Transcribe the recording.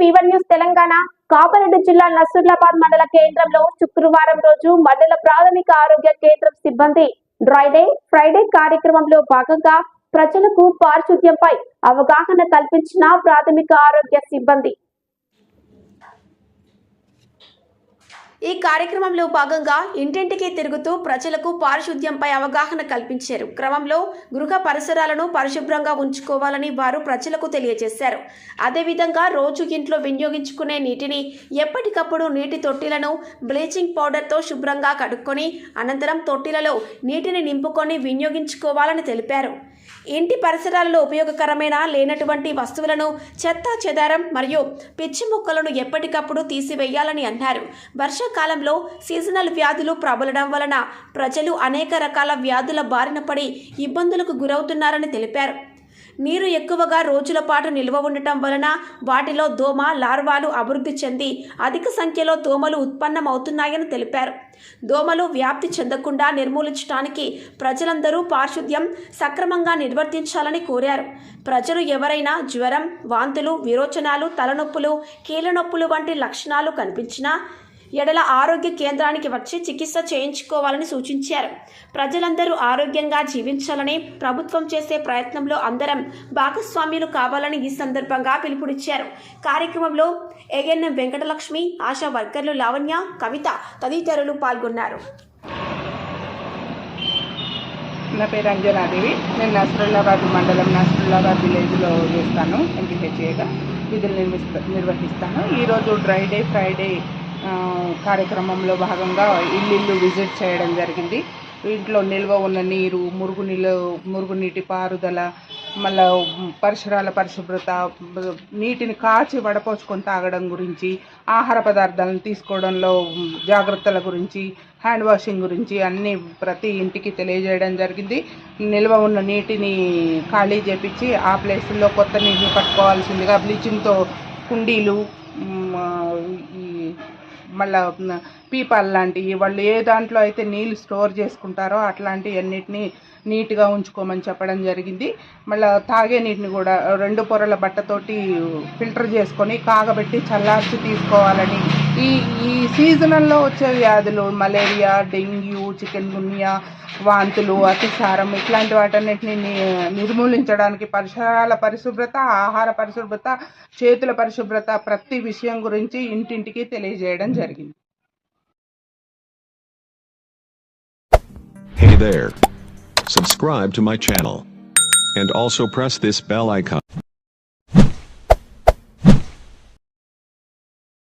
Peon news Telangana కాపరెడ్డి జిల్లా నసూర్లాబాద్ మండల కేంద్రంలో శుక్రవారం రోజు మండల ప్రాథమిక ఆరోగ్య కేంద్రం సిబ్బంది డ్రైడే ఫ్రైడే కార్యక్రమంలో భాగంగా ప్రజలకు పారిశుద్ధ్యంపై అవగాహన కల్పించిన ప్రాథమిక ఆరోగ్య సిబ్బంది. ఈ కార్యక్రమంలో భాగంగా ఇంటింటికి తిరుగుతూ ప్రజలకు పారిశుద్ధ్యంపై అవగాహన కల్పించారు. క్రమంలో గృహ పరిసరాలను పరిశుభ్రంగా ఉంచుకోవాలని వారు ప్రజలకు తెలియజేశారు. అదేవిధంగా రోజు ఇంట్లో వినియోగించుకునే నీటిని ఎప్పటికప్పుడు నీటి తొట్టిలను బ్లీచింగ్ పౌడర్తో శుభ్రంగా కడుక్కొని అనంతరం తొట్టిలలో నీటిని నింపుకొని వినియోగించుకోవాలని తెలిపారు. ఇంటి పరిసరాల్లో ఉపయోగకరమైన లేనటువంటి వస్తువులను చెత్త చెదారం మరియు పిచ్చి మొక్కలను ఎప్పటికప్పుడు తీసివేయాలని అన్నారు. వర్షాకాలంలో సీజనల్ వ్యాధులు ప్రబలడం వలన ప్రజలు అనేక రకాల వ్యాధుల బారిన పడి ఇబ్బందులకు గురవుతున్నారని తెలిపారు. నీరు ఎక్కువగా రోజుల పాటు నిల్వ ఉండటం వలన వాటిలో దోమ లార్వాలు అభివృద్ధి చెంది అధిక సంఖ్యలో దోమలు ఉత్పన్నమవుతున్నాయని తెలిపారు. దోమలు వ్యాప్తి చెందకుండా నిర్మూలించడానికి ప్రజలందరూ పారిశుద్ధ్యం సక్రమంగా నిర్వర్తించాలని కోరారు. ప్రజలు ఎవరైనా జ్వరం వాంతులు విరోచనాలు తలనొప్పులు కీళ్ళనొప్పులు వంటి లక్షణాలు కనిపించినా ఎడల ఆరోగ్య కేంద్రానికి వచ్చి చికిత్స చేయించుకోవాలని సూచించారు. ప్రజలందరూ ఆరోగ్యంగా జీవించాలని ప్రభుత్వం చేసే ప్రయత్నంలో అందరం భాగస్వామ్యులు కావాలని ఈ సందర్భంగా పిలుపునిచ్చారు. కార్యక్రమంలో ఏఎన్ఎం వెంకటలక్ష్మి ఆశా వర్కర్లు లావణ్య కవిత తదితరులు పాల్గొన్నారు. నా పేరు అంజనాదేవి నేను నసరుల్లాబాద్ మండలం నసరుల్లాబాద్ విలేజ్లో చేస్తాను. ఎంపీహెచ్ఏగా విధులు నిర్మిస్తా నిర్వహిస్తాను. ఈరోజు డ్రై డే ఫ్రైడే కార్యక్రమంలో భాగంగా ఇల్లు విజిట్ చేయడం జరిగింది. ఇంట్లో నిల్వ ఉన్న నీరు మురుగునీళ్ళు మురుగునీటి పారుదల మళ్ళా పరిసరాల పరిశుభ్రత నీటిని కాచి వడపోసుకొని తాగడం గురించి ఆహార పదార్థాలను తీసుకోవడంలో జాగ్రత్తల గురించి హ్యాండ్ వాషింగ్ గురించి అన్నీ ప్రతి ఇంటికి తెలియజేయడం జరిగింది. నిల్వ ఉన్న నీటిని ఖాళీ చేపించి ఆ ప్లేసుల్లో కొత్త నీటిని పట్టుకోవాల్సిందిగా బ్లీచింగ్తో కుండీలు ఈ మళ్ళా పీపాల్ పీపాలు లాంటివి వాళ్ళు ఏ దాంట్లో అయితే నీళ్ళు స్టోర్ చేసుకుంటారో అట్లాంటివన్నిటినీ నీట్గా ఉంచుకోమని చెప్పడం జరిగింది. మళ్ళీ తాగే నీటిని కూడా రెండు పొరల బట్టతోటి ఫిల్టర్ చేసుకొని కాగబెట్టి చల్లార్చి తీసుకోవాలని. ఈ ఈ సీజనల్లో వచ్చే వ్యాధులు మలేరియా డెంగ్యూ చికెన్ గున్యా వాంతులు అతిసారం ఇట్లాంటి వాటన్నిటిని నిర్మూలించడానికి పరిసరాల పరిశుభ్రత ఆహార పరిశుభ్రత చేతుల పరిశుభ్రత ప్రతి విషయం గురించి ఇంటింటికి తెలియజేయడం జరిగింది Hey there. Subscribe to my channel. And also press this bell icon.